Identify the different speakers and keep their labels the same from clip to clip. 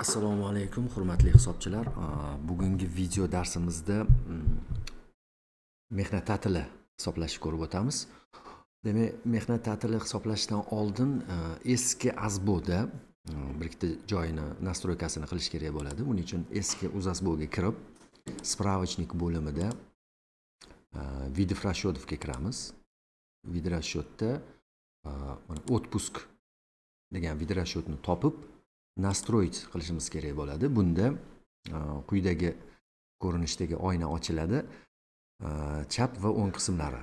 Speaker 1: assalomu alaykum hurmatli hisobchilar. Bugungi video darsimizda mm, mehnat ta'tili hisoblashni ko'rib o'tamiz. Demak mehnat ta'tili hisoblashdan oldin eski azboda bir ikkita joyini настройкасini qilish kerak bo'ladi. Buning uchun eski uzasboga kirib справочник bo'limida видов расчетовga kiramiz. Vid расчетda mana отпуск degan vid расчетni topib настроить qilishimiz kerak bo'ladi. Bunda e, quyidagi ko'rinishdagi oyna ochiladi. E, chap va o'ng qismlari.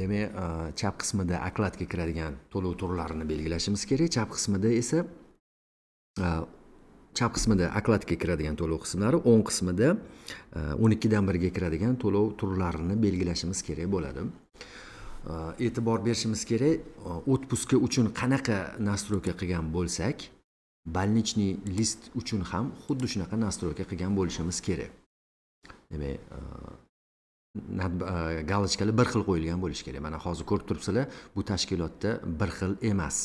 Speaker 1: Demak e, chap qismida okladga kiradigan to'lov turlarini belgilashimiz kerak. Chap qismida esa chap qismida okladga kiradigan to'lov qismlari o'ng qismida o'n ikkidan birga kiradigan to'lov turlarini belgilashimiz kerak bo'ladi. E'tibor berishimiz kerak a, отпуска uchun qanaqa настройка qilgan bo'lsak больничный list uchun ham xuddi shunaqa настройка qilgan bo'lishimiz kerak. E, Demak galochkalar bir xil qo'yilgan bo'lishi kerak. Mana hozir ko'rib turibsizlar bu tashkilotda bir xil emas.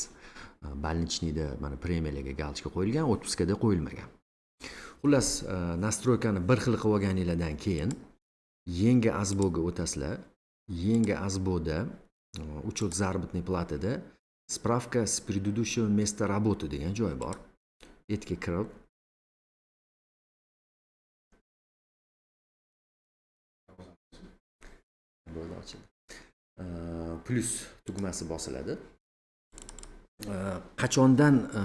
Speaker 1: E, Больничныйda mana premiyalarga galochka qo'yilgan отпускада qo'yilmagan. Xullas e, nastroykani bir xil qilib olganinglardan keyin yangi azboga o'tasizlar. Yangi azboda учет заработной платада справка с предыдущего места работы degan joy bor. Etga kirib bo'ldi ochildi plyus tugmasi bosiladi. Qachondan e,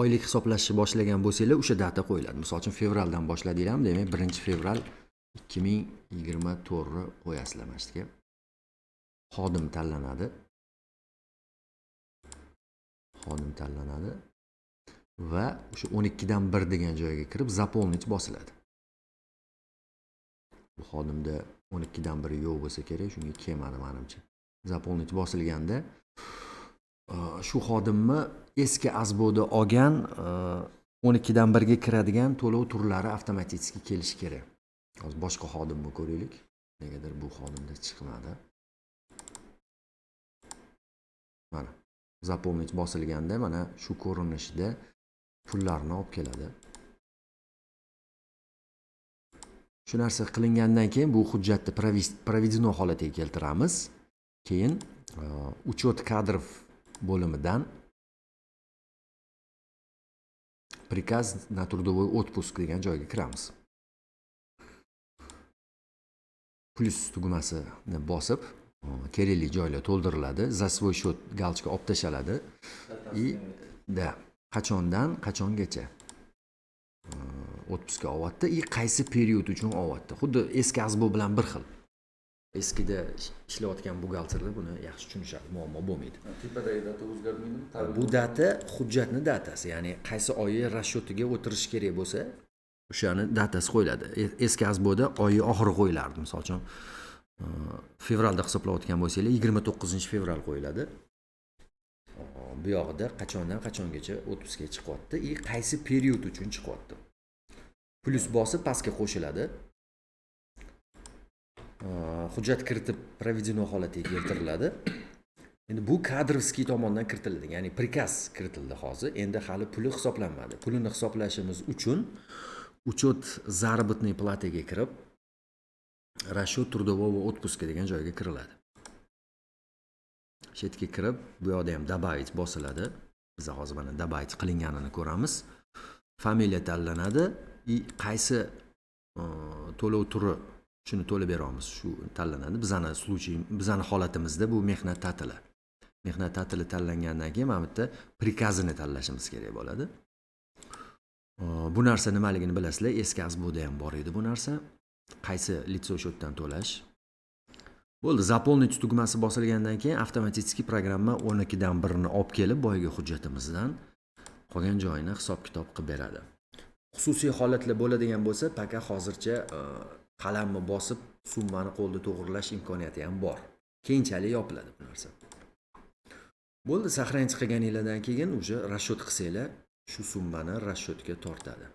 Speaker 1: oylik hisoblashni boshlagan bo'lsanglar o'sha data qo'yiladi. Misol uchun fevraldan boshladinglarmi demak birinchi fevral ikki ming yigirma to'rtni qo'yasizlar mana shu yerga xodim tanlanadi. Xodim tanlanadi. Va o'sha o'n ikkidan bir degan joyga kirib заполнить bosiladi. Bu xodimda o'n ikkidan biri yo'q bo'lsa kerak shunga kelmadi manimcha. Заполнить bosilganda shu xodimni eski azboda olgan o'n ikkidan birga kiradigan to'lov turlari avtomatik kelishi kerak. Hozir boshqa xodimni ko'raylik. Negadir bu xodimda chiqmadi. Mana заполнить bosilganda mana shu ko'rinishda pullarni olib keladi. Shu narsa qilingandan keyin bu hujjatni проведено holatiga keltiramiz. Keyin a, учет kadrов bo'limidan prikaz на трудовой отпуск degan joyga kiramiz. Plyus tugmasini bosib a, kerakli joylar to'ldiriladi за свой счет галочка olib tashaladi и да qachondan qachongacha? A, отпускка olyapti и qaysi period uchun olyapti xuddi eski azbo bilan bir xil. Eskida ish- ishlayotgan buxgalterlar buni yaxshi tushunishadi muammo bo'lmaydi.
Speaker 2: Tepadagi data o'zgarmaydimi?
Speaker 1: Bu data hujjatni datasi ya'ni qaysi oyi расчетiga o'tirish kerak bo'lsa o'shani datasi qo'yiladi. E- eski azboda oyi oxiri qo'yilardi misol uchun a, fevralda hisoblayotgan bo'lsanglar yigirma to'qqizinchi fevral qo'yiladi bu yog'ida qachondan qachongacha отпускка chiqyapti? И qaysi period uchun chiqyapti? Plyus bosib pastga qo'shiladi. Э, hujjat kiritib проведено holatiga keltiriladi. Endi bu kadrovskiy tomondan kiritildi. Ya'ni prikaz kiritildi hozir. Endi hali puli hisoblanmadi. Pulini hisoblashimiz uchun учет заработной plataga kirib расчет трудового отпуска degan joyga kiriladi. Shu yerga kirib bu yoqda ham добавить bosiladi. Biz hozir mana добавить qilinganini ko'ramiz. Familiya tanlanadi. И qaysi e, to'lov turi shuni to'lab beryapmiz shu tanlanadi. Bizani случай bizani holatimizda bu mehnat ta'tili. Mehnat ta'tili tanlangandan keyin mana bu yerda prikazini tanlashimiz kerak bo'ladi. E, bu narsa nimaligini bilasizlar eski azbuda ham bor edi bu narsa. Qaysi litso счетdan to'lash? Bo'ldi заполнить tugmasi bosilgandan keyin avtomatik programma o'n ikkidan birini olib kelib boyagi hujjatimizdan qolgan joyini hisob kitob qilib beradi. Xususiy holatlar bo'ladigan bo'lsa paka hozircha e, qalamni bosib summani qo'lda to'g'irlash imkoniyati ham bor. Keyinchalik yopiladi bu narsa. Bo'ldi сохранить qilganinglardan keyin уже расчет qilsanglar shu summani расчетga tortadi.